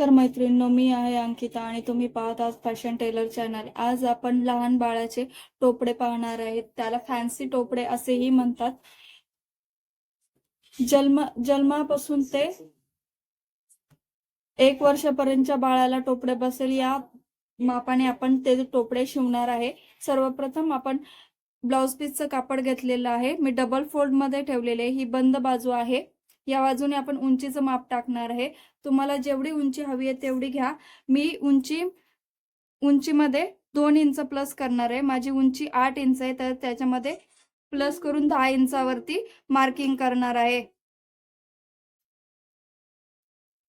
नमस्कार मैत्रिणींनो मी आहे अंकिता आणि तुम्ही पाहत आहात फॅशन टेलर चॅनल. आज आपण लहान बाळाचे टोपडे पाहणार आहेत. त्याला फॅन्सी टोपडे असेही म्हणतात. जन्म जन्मापासून ते एक वर्षापर्यंतच्या बाळाला टोपडे बसेल. या मापाने आपण ते टोपडे शिवणार आहे. सर्वप्रथम आपण ब्लाउज पीसचं कापड घेतलेलं आहे. मी डबल फोल्डमध्ये ठेवलेले ही बंद बाजू आहे. या बाजूने आपण उंचीचं माप टाकणार आहे. तुम्हाला जेवढी उंची हवी आहे तेवढी घ्या. मी उंची उंचीमध्ये दोन इंच प्लस करणार आहे. माझी उंची आठ इंच आहे तर त्याच्यामध्ये प्लस करून दहा इंचावरती मार्किंग करणार आहे.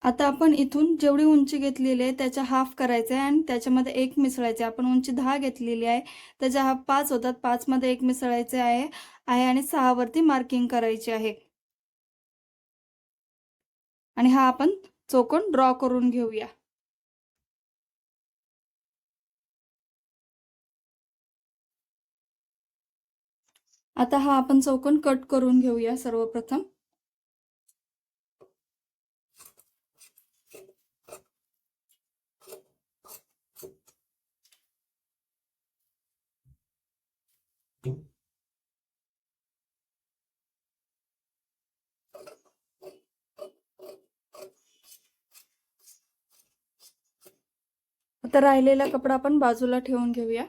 आता आपण इथून जेवढी उंची घेतलेली आहे त्याच्या हाफ करायचं आहे आणि त्याच्यामध्ये एक मिसळायचे आपण उंची दहा घेतलेली आहे त्याच्या हाफ पाच होतात पाचमध्ये एक मिसळायचे आहे आहे आणि सहा वरती मार्किंग करायची आहे. आणि हा आपण चौकोन ड्रॉ करून घेऊया. आता हा आपण चौकोन कट करून घेऊया सर्वप्रथम. आता राहिलेला कपडा आपण बाजूला ठेवून घेऊया.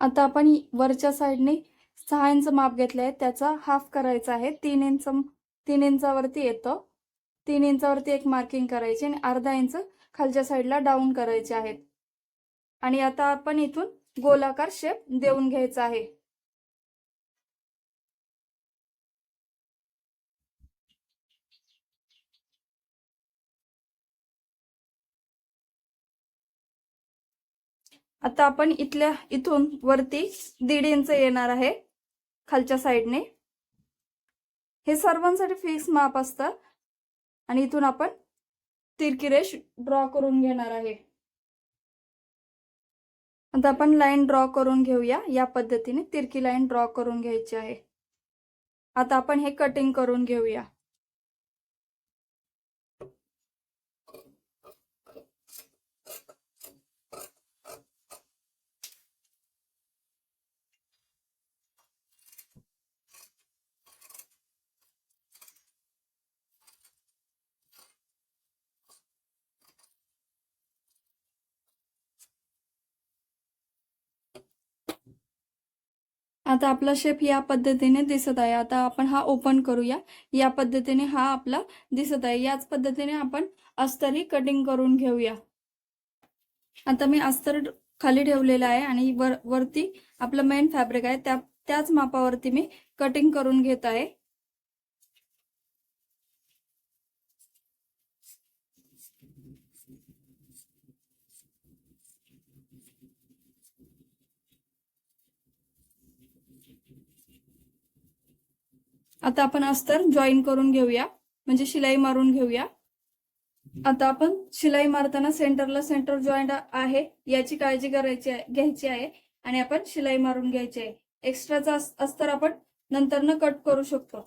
आता आपण वरच्या साईडने सहा इंच माप घेतले आहे त्याचा हाफ करायचा आहे. तीन इंच तीन इंचावरती येतं. तीन इंचावरती एक मार्किंग करायची आणि अर्धा इंच खालच्या साईडला डाऊन करायचे आहेत. आणि आता आपण इथून गोलाकार शेप देऊन घ्यायचा आहे. आता आपण इथल्या इथून वरती दीड इंच येणार आहे खालच्या साईडने. हे सर्वांसाठी फिक्स माप असतं. आणि इथून आपण तिरकी रेष ड्रॉ करून घेणार आहे. आता आपण लाईन ड्रॉ करून घेऊया. या पद्धतीने तिरकी लाईन ड्रॉ करून घ्यायची आहे. आता आपण हे कटिंग करून घेऊया. आता आपला शेप या पद्धतीने दिसत आहे. आता आपण हा ओपन करूया. या पद्धतीने हा आपला दिसत आहे. याच पद्धतीने आपण अस्तरही कटिंग करून घेऊया. आता मी अस्तर खाली ठेवलेलं आहे आणि वर वरती आपलं मेन फॅब्रिक आहे. त्या त्याच मापावरती मी कटिंग करून घेत आहे. आता आपण अस्तर जॉईन करून घेऊया. म्हणजे शिलाई मारून घेऊया. आता आपण शिलाई मारताना सेंटरला सेंटर जॉईंट आहे याची काळजी करायची घ्यायची आहे आणि आपण शिलाई मारून घ्यायची आहे. एक्स्ट्राचा अस्तर आपण नंतर न कट करू शकतो.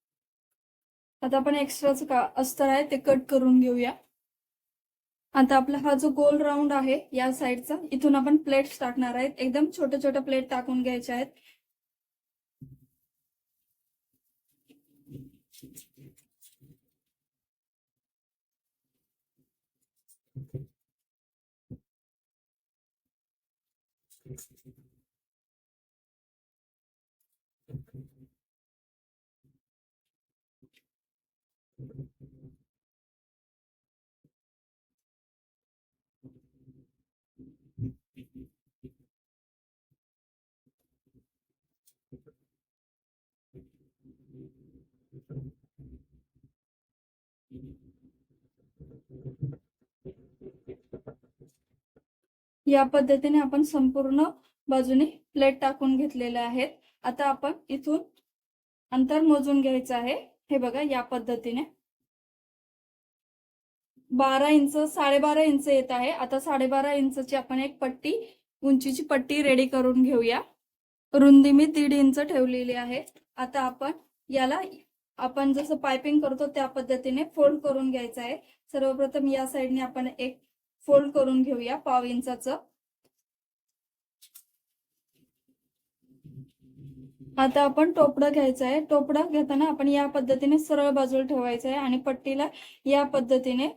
आता आपण एक्स्ट्राचं का अस्तर आहे ते कट करून घेऊया. आता आपला हा जो गोल राऊंड आहे या साईडचा इथून आपण प्लेट्स टाकणार आहेत. एकदम छोटे छोटे प्लेट टाकून घ्यायचे आहेत. या पद्धतीने आपण संपूर्ण बाजूने प्लेट टाकून घेतलेल्या आहेत. आता आपण इथून अंतर मोजून घ्यायचं आहे. हे बघा या पद्धतीने. बारा इंच साडेबारा इंच येत आहे. आता साडेबारा इंचची आपण एक पट्टी उंचीची पट्टी रेडी करून घेऊया. रुंदी मी दीड इंच ठेवलेली आहे. आता आपण याला आपण जसं पायपिंग करतो त्या पद्धतीने फोल्ड करून घ्यायचं आहे. सर्वप्रथम या साईडने आपण एक फोल्ड करून घेऊया पाव इंचाचं. आता आपण टोपडं घ्यायचं आहे. टोपडं घेताना आपण या पद्धतीने सरळ बाजूला ठेवायचं आहे आणि पट्टीला या पद्धतीने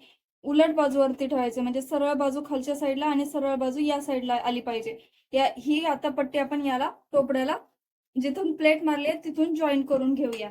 उलट बाजूवरती ठेवायचं म्हणजे सरळ बाजू खालच्या साईडला आणि सरळ बाजू या साईडला आली पाहिजे. या ही आता पट्टी आपण याला टोपड्याला जिथून प्लेट मारली आहे तिथून जॉईन करून घेऊया.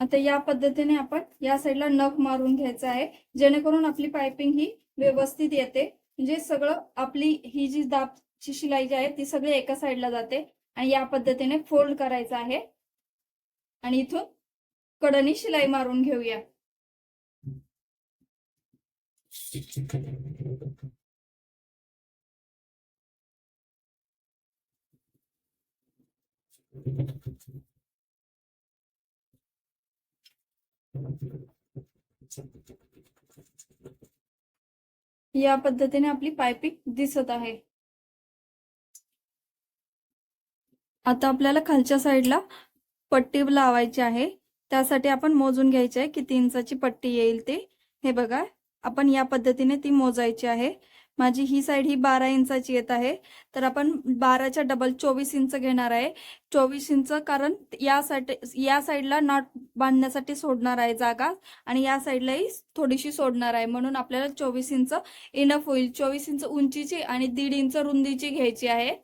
आता या पद्धतीने आपण या साईडला नख मारून घ्यायचं आहे. जेणेकरून आपली पायपिंग ही व्यवस्थित येते. म्हणजे सगळं आपली ही जी दाबची शिलाई जी आहे ती सगळी एका साईडला जाते आणि या पद्धतीने फोल्ड करायचं आहे. आणि इथून कडनी शिलाई मारून घेऊया. या पद्धतीने आपली पायपिंग दिसत आहे. आता आपल्याला खालच्या साईडला पट्टी लावायची आहे. त्यासाठी आपण मोजून घ्यायचे आहे किती इंचाची पट्टी येईल ते. हे बघा आपण या पद्धतीने ती मोजायची आहे. माझी ही साईड ही बारा इंचाची येत आहे. तर आपण बाराच्या डबल चोवीस इंच घेणार आहे. चोवीस इंच कारण या या साईडला नॉट बांधण्यासाठी सोडणार आहे जागा आणि या साईडलाही थोडीशी सोडणार आहे. म्हणून आपल्याला चोवीस इंच इनफ होईल. चोवीस इंच उंचीची आणि दीड इंच रुंदीची घ्यायची आहे.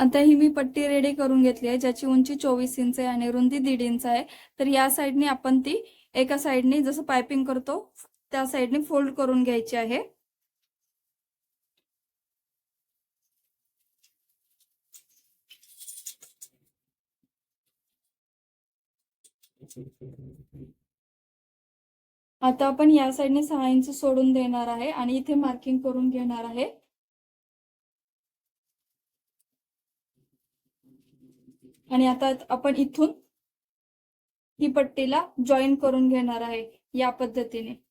आता ही मी पट्टी रेडी करून घेतली आहे ज्याची उंची चोवीस इंच आहे आणि रुंदी दीड इंच आहे. तर या साईडने आपण ती एका साईडने जसं पायपिंग करतो त्या साईडने फोल्ड करून घ्यायची आहे. आता आपण या साईडने सहा इंच सोडून देणार आहे आणि इथे मार्किंग करून घेणार आहे. आणि आता आपण इथून ही पट्टीला जॉईन करून घेणार आहे या पद्धतीने.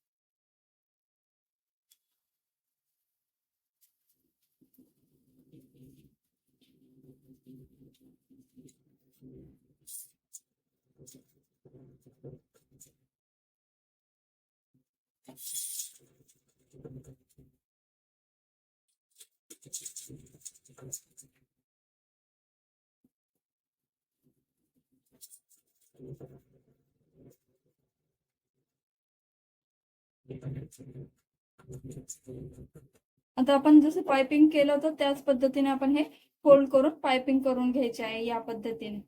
आता आपण जसं पायपिंग केलं होतं त्याच पद्धतीने आपण हे फोल्ड करून पायपिंग करून घ्यायचे आहे या पद्धतीने.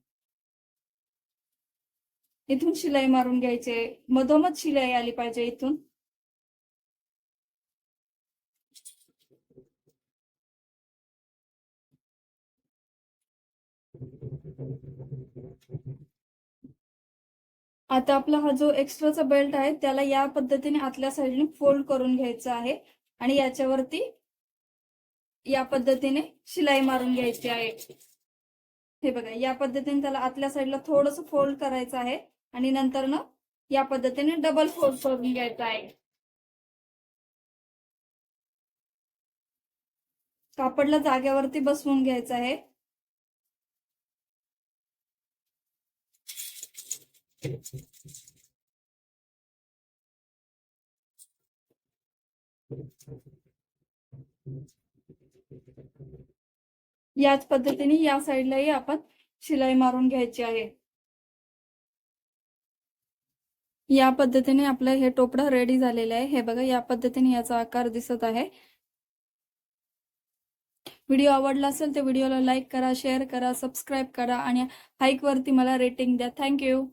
इथून शिलाई मारून घ्यायचे. मधोमध शिलाई आली पाहिजे इथून. आता आपला हा जो एक्स्ट्राचा बेल्ट आहे त्याला या पद्धतीने आतल्या साईडने फोल्ड करून घ्यायचा आहे. आणि याच्यावरती या पद्धतीने शिलाई मारून घ्यायची आहे. हे बघा या पद्धतीने त्याला आतल्या साईडला थोडस फोल्ड करायचं आहे. आणि नंतर ना या पद्धतीने डबल फोल्ड करून घ्यायचं आहे. कापडला जाग्यावरती बसवून घ्यायचं आहे. याच पद्धतीने या साईडलाही आपण शिलाई मारून घ्यायची आहे. या पद्धतीने आपलं हे टोपडं रेडी झालेलं आहे. हे बघा या पद्धतीने याचा आकार दिसत आहे. व्हिडिओ आवडला असेल तर व्हिडिओला लाईक करा शेअर करा सबस्क्राईब करा आणि हाईकवरती मला रेटिंग द्या. थँक्यू